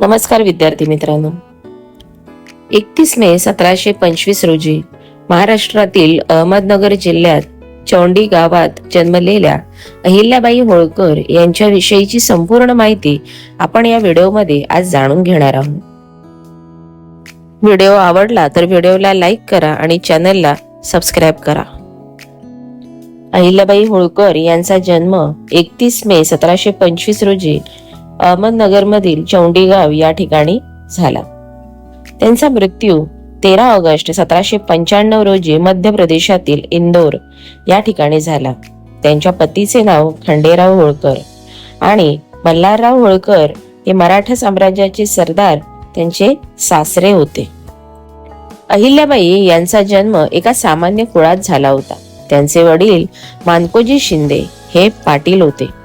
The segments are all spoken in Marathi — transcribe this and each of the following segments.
नमस्कार विद्यार्थी मित्रांनो. एकतीस मे सतराशे पंचवीस रोजी महाराष्ट्रातील अहमदनगर जिल्ह्यात चौंडी गावात जन्मलेल्या अहिल्याबाई होळकर यांच्याविषयीची संपूर्ण माहिती आपण या व्हिडिओमध्ये आज जाणून घेणार आहोत. व्हिडिओ आवडला तर व्हिडिओला लाईक करा आणि चॅनलला सबस्क्राईब करा. अहिल्याबाई होळकर यांचा जन्म एकतीस मे सतराशे पंचवीस रोजी अहमदनगरमधील चौंडीगाव या ठिकाणी झाला. त्यांचा मृत्यू तेरा ऑगस्ट सतराशे पंच्याण्णव रोजी मध्य प्रदेशातील इंदोर या ठिकाणी झाला. त्यांच्या पतीचे नाव खंडेराव होळकर आणि मल्हारराव होळकर हे मराठा साम्राज्याचे सरदार त्यांचे सासरे होते. अहिल्याबाई यांचा जन्म एका सामान्य कुळात झाला होता. त्यांचे वडील मानकोजी शिंदे हे पाटील होते.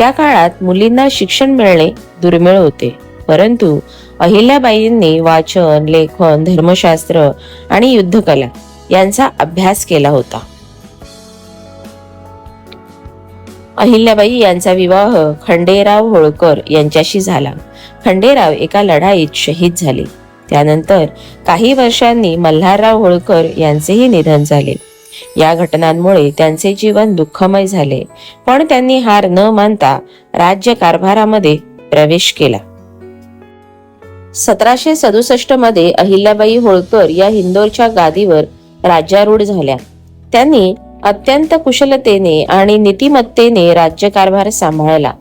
त्या काळात मुलींना शिक्षण मिळणे दुर्मिळ होते. परंतु अहिल्याबाईंनी वाचन लेखन धर्मशास्त्र आणि युद्धकला यांचा अभ्यास केला होता. अहिल्याबाई यांचा विवाह खंडेराव होळकर यांच्याशी झाला. खंडेराव एका लढाईत शहीद झाले. त्यानंतर काही वर्षांनी मल्हारराव होळकर यांचेही निधन झाले. या घटनांमुळे त्यांचे जीवन दुःखमय झाले. पण त्यांनी हार न मानता राज्य कारभारामध्ये प्रवेश केला. सतराशे सदुसष्टमध्ये अहिल्याबाई होळकर या हिंदोरच्या गादीवर राज्यारूढ झाल्या. त्यांनी अत्यंत कुशलतेने आणि नीतिमत्तेने राज्यकारभार सांभाळला.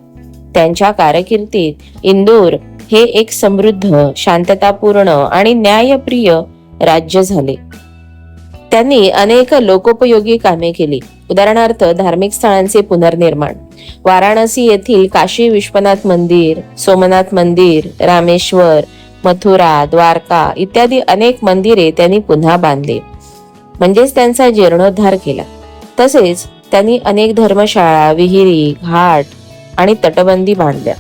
त्यांच्या कारकिर्दीत इंदोर हे एक समृद्ध शांततापूर्ण आणि न्यायप्रिय राज्य झाले. त्यांनी अनेक लोकोपयोगी कामे केली. उदाहरणार्थ धार्मिक स्थळांचे पुनर्निर्माण. वाराणसी येथील काशी विश्वनाथ मंदिर सोमनाथ मंदिर रामेश्वर मथुरा द्वारका इत्यादी अनेक मंदिरे त्यांनी पुन्हा बांधली. म्हणजेच त्यांचा जीर्णोद्धार केला. तसेच त्यांनी अनेक धर्मशाळा विहिरी घाट आणि तटबंदी बांधल्या.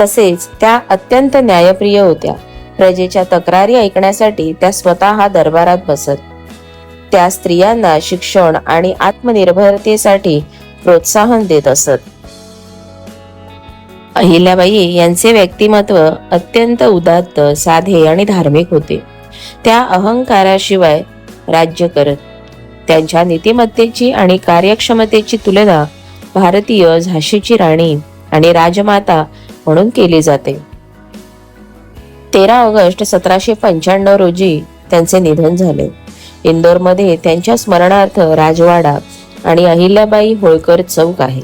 तसेच त्या अत्यंत न्यायप्रिय होत्या. प्रजेच्या तक्रारी ऐकण्यासाठी त्या स्वतः दरबारात बसत. त्या स्त्रियांना शिक्षण आणि आत्मनिर्भरतेसाठी प्रोत्साहन देत असत. अहिल्याबाई यांचे व्यक्तिमत्व अत्यंत उदात्त साधे आणि धार्मिक होते. त्या अहंकाराशिवाय राज्य करत त्यांच्या नीतिमत्तेची आणि कार्यक्षमतेची तुलना भारतीय झाशीची राणी आणि राजमाता म्हणून केली जाते. तेरा ऑगस्ट सतराशे पंच्याण्णव रोजी त्यांचे निधन झाले. इंदोरमध्ये त्यांच्या स्मरणार्थ राजवाडा आणि अहिल्याबाई होळकर चौक आहे.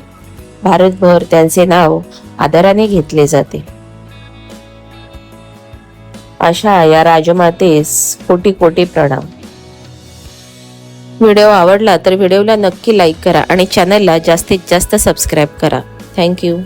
भारतभर त्यांचे नाव आदराने घेतले जाते. अशा या राजमातेस कोटी कोटी प्रणाम. व्हिडिओ आवडला तर व्हिडिओला नक्की लाईक करा आणि चॅनलला जास्तीत जास्त सबस्क्राईब करा. थँक्यू.